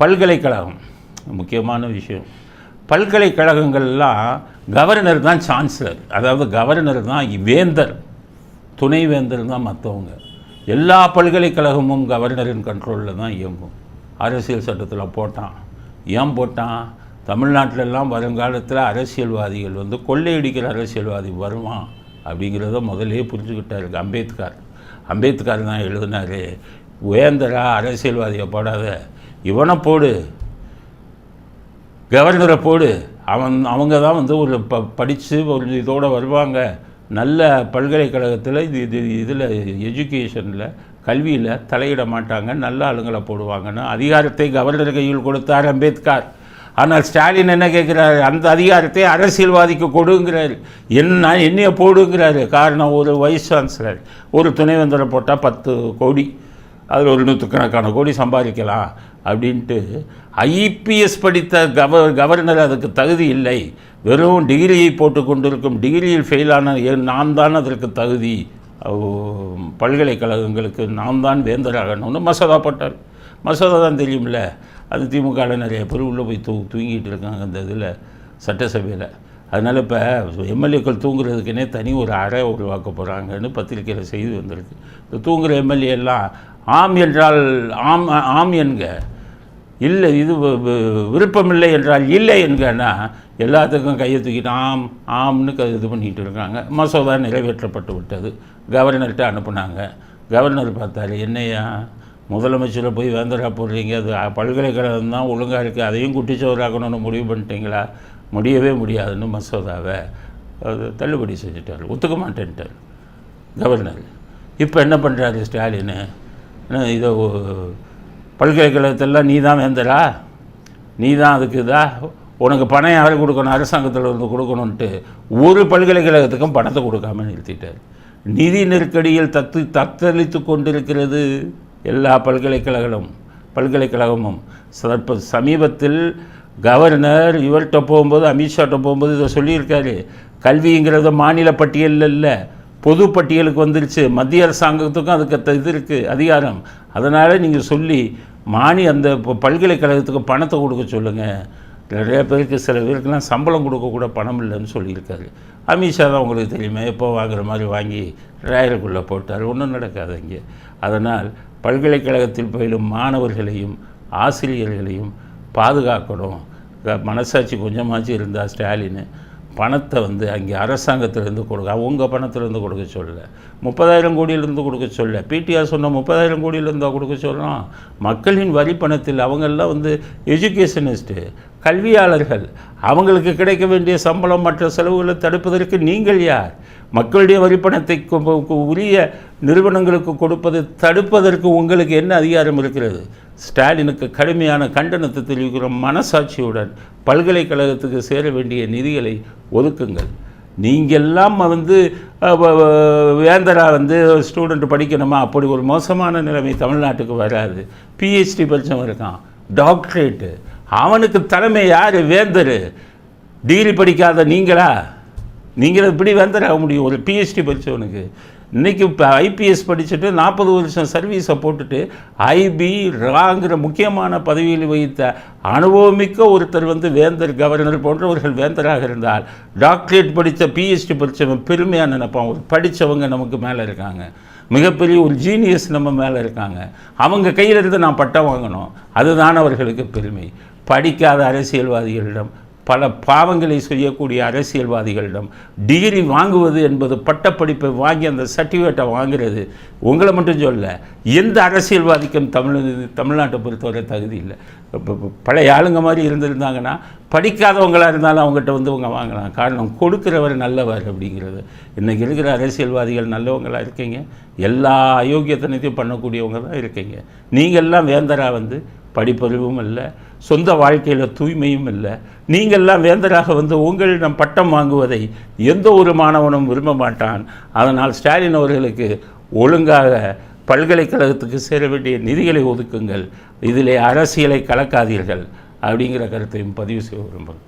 பல்கலைக்கழகம். முக்கியமான விஷயம். பல்கலைக்கழகங்கள்லாம் கவர்னர் தான் சான்சலர். அதாவது கவர்னர் தான் வேந்தர் துணைவேந்தர் தான் மற்றவங்க எல்லா பல்கலைக்கழகமும் கவர்னரின் கண்ட்ரோலில் தான் இயங்கும். அரசியல் சட்டத்தில் போட்டான். ஏன் போட்டான்? தமிழ்நாட்டிலெல்லாம் வருங்காலத்தில் அரசியல்வாதிகள் வந்து கொள்ளையடிக்கிற அரசியல்வாதி வருவான் அப்படிங்கிறத முதலே புரிஞ்சுக்கிட்டாரு அம்பேத்கர். அம்பேத்கர் தான் எழுதினார் வேந்தரா அரசியல்வாதியை போடாத. இவனை போடு. கவர்னரை போடு. அவன் அவங்க தான் வந்து ஒரு ப படித்து ஒரு இதோடு வருவாங்க. நல்ல பல்கலைக்கழகத்தில் இது இது இதில் எஜுகேஷனில் கல்வியில் தலையிட மாட்டாங்க. நல்ல ஆளுங்களை போடுவாங்கன்னு அதிகாரத்தை கவர்னர் கையில் கொடுத்தார் அம்பேத்கர். ஆனால் ஸ்டாலின் என்ன கேட்குறாரு? அந்த அதிகாரத்தை அரசியல்வாதிக்கு கொடுங்கிறாரு. என்ன என்னைய போடுங்கிறாரு. காரணம் ஒரு வைஸ் சான்சலர் ஒரு துணைவேந்தரை போட்டால் பத்து கோடி. அதில் ஒரு நூற்றுக்கணக்கான கோடி சம்பாதிக்கலாம் அப்படின்ட்டு ஐபிஎஸ் படித்த கவ கவர்னர் அதுக்கு தகுதி இல்லை. வெறும் டிகிரியை போட்டு கொண்டிருக்கும் டிகிரியில் ஃபெயிலான நான் தான் அதற்கு தகுதி. பல்கலைக்கழகங்களுக்கு நான் தான் வேந்தராகணும்னு மசோதா போட்டார். மசோதா தான் தெரியும்ல. அது திமுகவில் நிறைய பேர் உள்ளே போய் தூ தூங்கிட்டு இருக்காங்க அந்த இதில் சட்டசபையில். அதனால் இப்போ எம்எல்ஏக்கள் தூங்குறதுக்குன்னே தனி ஒரு அறை உருவாக்க போகிறாங்கன்னு பத்திரிக்கையில் செய்தி வந்திருக்கு. இந்த தூங்குகிற எம்எல்ஏ எல்லாம் ஆம் என்றால் ஆம் ஆம் என்க. இல்லை இது வி- விருப்பமில்லை என்றால் இல்லை என்கன்னா எல்லாத்துக்கும் கையை தூக்கிட்டு ஆம் ஆம்னு க- இது பண்ணிட்டு இருக்காங்க. மசோதா நிறைவேற்றப்பட்டு விட்டது. கவர்னர்கிட்ட அனுப்புனாங்க. கவர்னர் பார்த்தாரு என்னையா முதலமைச்சரை போய் வேந்தரா போடுறீங்க. அது பல்கலைக்கழகம் தான் ஒழுங்காக இருக்குது அதையும் குட்டிச்சோறாக்கணும்னு முடிவு பண்ணிட்டீங்களா? முடியவே முடியாதுன்னு மசோதாவை அது தள்ளுபடி செஞ்சுட்டார். ஒத்துக்க மாட்டேன்ட்டார் கவர்னர். இப்போ என்ன பண்ணுறாரு ஸ்டாலின்? இதை ஒ- பல்கலைக்கழகத்தெல்லாம் நீ தான் வேந்தரா? நீ தான் அதுக்கு இதா? உனக்கு பணம் யார் கொடுக்கணும்? அரசாங்கத்தில் இருந்து கொடுக்கணுன்ட்டு ஒரு பல்கலைக்கழகத்துக்கும் பணத்தை கொடுக்காம நிறுத்திட்டார். நிதி நெருக்கடியில் தத்து தத்தளித்து கொண்டிருக்கிறது எல்லா பல்கலைக்கழகமும் பல்கலைக்கழகமும். சற்ப சமீபத்தில் கவர்னர் இவர்கிட்ட போகும்போது அமித்ஷாட்ட போகும்போது இதை சொல்லியிருக்காரு. கல்விங்கிறது மாநில பட்டியலில் இல்லை. பொது பட்டியலுக்கு வந்துருச்சு. மத்திய அரசாங்கத்துக்கும் அதுக்கு இது இருக்குது அதிகாரம். அதனால் நீங்கள் சொல்லி மானி அந்த பல்கலைக்கழகத்துக்கு பணத்தை கொடுக்க சொல்லுங்கள் நிறைய பேருக்கு சில பேருக்குலாம் சம்பளம் கொடுக்கக்கூட பணம் இல்லைன்னு சொல்லியிருக்காரு. அமித்ஷா தான் உங்களுக்கு தெரியுமே எப்போ வாங்குற மாதிரி வாங்கி ராயலுக்குள்ளே போட்டார். ஒன்றும் நடக்காது இங்கே அதனால் பல்கலைக்கழகத்தில் பயிலும் மாணவர்களையும் ஆசிரியர்களையும் பாதுகாக்கணும். மனசாட்சி கொஞ்சமாச்சும் இருந்தால் ஸ்டாலின். பணத்தை வந்து அங்கே அரசாங்கத்திலேருந்து கொடுக்க அவங்க பணத்திலேருந்து கொடுக்க சொல்ல முப்பதாயிரம் கோடியிலேருந்து கொடுக்க சொல்ல பிடிஆர் சொன்ன முப்பதாயிரம் கோடியிலேருந்தா கொடுக்க சொல்லலாம். மக்களின் வரி பணத்தில் அவங்கெல்லாம் வந்து எஜுகேஷனிஸ்ட்டு கல்வியாளர்கள் அவங்களுக்கு கிடைக்க வேண்டிய சம்பளம் மற்ற செலவுகளை தடுப்பதற்கு நீங்கள் யார்? மக்களுடைய வரிப்பணத்தை உரிய நிறுவனங்களுக்கு கொடுப்பதை தடுப்பதற்கு உங்களுக்கு என்ன அதிகாரம் இருக்கிறது? ஸ்டாலினுக்கு கடுமையான கண்டனத்தை தெரிவிக்கிறோம் மனசாட்சியுடன் பல்கலைக்கழகத்துக்கு சேர வேண்டிய நிதிகளை ஒதுக்குங்கள். நீங்கள்லாம் வந்து வேந்தரா வந்து ஸ்டூடெண்ட் படிக்கணுமா? அப்படி ஒரு மோசமான நிலைமை தமிழ்நாட்டுக்கு வராது. பிஹெச்டி படித்தவன் இருக்கான். டாக்டரேட்டு அவனுக்கு தலைமை யார்? வேந்தர். டிகிரி படிக்காத நீங்களா? நீங்கள் இப்படி வேந்தராக முடியும். ஒரு பிஹெச்டி படித்தவனுக்கு இன்றைக்கி இப்போ ஐபிஎஸ் படிச்சுட்டு நாற்பது வருஷம் சர்வீஸை போட்டுட்டு ஐபி ராங்கிற முக்கியமான பதவியில் வைத்த அனுபவமிக்க ஒருத்தர் வந்து வேந்தர் கவர்னர் போன்றவர்கள் வேந்தராக இருந்தால் டாக்டரேட் படித்த பிஹெச்டி படித்தவன் பெருமையாக நினைப்பான். ஒரு படித்தவங்க நமக்கு மேலே இருக்காங்க. மிகப்பெரிய ஒரு ஜீனியஸ் நம்ம மேலே இருக்காங்க. அவங்க கையில் இருந்து நான் பட்டம் வாங்கணும். அதுதான் அவர்களுக்கு பெருமை. படிக்காத அரசியல்வாதிகளிடம் பல பாவங்களை செய்யக்கூடிய அரசியல்வாதிகளிடம் டிகிரி வாங்குவது என்பது பட்டப்படிப்பை வாங்கி அந்த சர்டிஃபிகேட்டை வாங்குறது உங்களை மட்டும் சொல்ல எந்த அரசியல்வாதிக்கும் தமிழ் தமிழ்நாட்டை பொறுத்தவரை தகுதி இல்லை. பழைய ஆளுங்க மாதிரி இருந்திருந்தாங்கன்னா படிக்காதவங்களாக இருந்தாலும் அவங்ககிட்ட வந்து அவங்க வாங்கலாம். காரணம் கொடுக்குறவர் நல்லவர் அப்படிங்கிறது. இன்றைக்கி இருக்கிற அரசியல்வாதிகள் நல்லவங்களாக இருக்கீங்க. எல்லா அயோக்கியத்தனத்தையும் பண்ணக்கூடியவங்க தான் இருக்கீங்க. நீங்கள்லாம் வேந்தராக வந்து படிப்பறிவும் இல்லை சொந்த வாழ்க்கையில் தூய்மையும் இல்லை நீங்கள்லாம் வேந்தராக வந்து உங்களிடம் பட்டம் வாங்குவதை எந்த ஒரு மாணவனும் விரும்ப மாட்டான். அதனால் ஸ்டாலின் அவர்களுக்கு ஒழுங்காக பல்கலைக்கழகத்துக்கு சேர வேண்டிய நிதிகளை ஒதுக்குங்கள். இதிலே அரசியலை கலக்காதீர்கள். அப்படிங்கிற கருத்தையும் பதிவு செய்ய விரும்புகிறேன்.